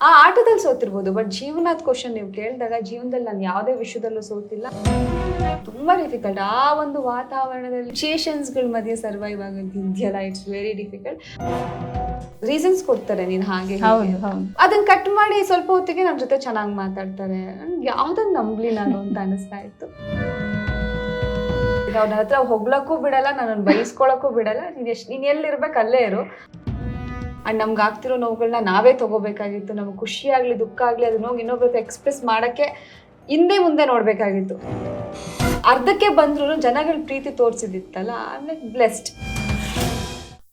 ಆ ಆಟದಲ್ಲಿ ಸೋತಿರ್ಬೋದು ಬಟ್ ಜೀವನದ ಕ್ವಶನ್ ನೀವು ಕೇಳಿದಾಗ ಜೀವನದಲ್ಲಿ ನಾನು ಯಾವುದೇ ವಿಷಯದಲ್ಲೂ ಸೋತಿಲ್ಲ. ತುಂಬಾ ಡಿಫಿಕಲ್ಟ್ ಆ ಒಂದು ವಾತಾವರಣದಲ್ಲಿ ಸಿಚುಯೇಷನ್ಸ್ಗಳ ಮಧ್ಯೆ ಸರ್ವೈವ್ ಆಗೋದು ಇದೆಯಲ್ಲ? ಇಟ್ಸ್ ವೆರಿ ಡಿಫಿಕಲ್ಟ್ ರೀಸನ್ಸ್ ಕೊಡ್ತಾರೆ ನೀನು ಹಾಗೆ ಅದನ್ನ ಕಟ್ ಮಾಡಿ ಸ್ವಲ್ಪ ಹೊತ್ತಿಗೆ ನಮ್ಮ ಜೊತೆ ಚೆನ್ನಾಗಿ ಮಾತಾಡ್ತಾರೆ. ನನ್ಗೆ ಯಾವ್ದನ್ನ ನಂಬ್ಲಿ ನಾನು ಅಂತ ಅನಿಸ್ತಾ ಇತ್ತು. ಅವ್ನ ಹತ್ರ ಹೊಗ್ಲಕ್ಕೂ ಬಿಡಲ್ಲ ನಾನು ಬೈಸ್ಕೊಳಕ್ಕೂ ಬಿಡಲ್ಲ. ನೀನ್ ಎಷ್ಟು ನೀನ್ ಎಲ್ಲಿರ್ಬೇಕು ಅಲ್ಲೇ ಇರು. ಅಂಡ್ ನಮ್ಗೆ ಆಗ್ತಿರೋ ನೋವುಗಳನ್ನ ನಾವೇ ತಗೋಬೇಕಾಗಿತ್ತು. ನಮ್ಗೆ ಖುಷಿ ಆಗ್ಲಿ, ದುಃಖ ಆಗಲಿ, ಅದನ್ನ ನೋವು ಇನ್ನೊಬ್ರ ಎಕ್ಸ್ಪ್ರೆಸ್ ಮಾಡೋಕ್ಕೆ ಹಿಂದೆ ಮುಂದೆ ನೋಡಬೇಕಾಗಿತ್ತು. ಅರ್ಧಕ್ಕೆ ಬಂದ್ರು ಜನಗಳ ಪ್ರೀತಿ ತೋರಿಸಿದಿತ್ತಲ್ಲ, ಆಮೇಲೆ ಬ್ಲೆಸ್ಡ್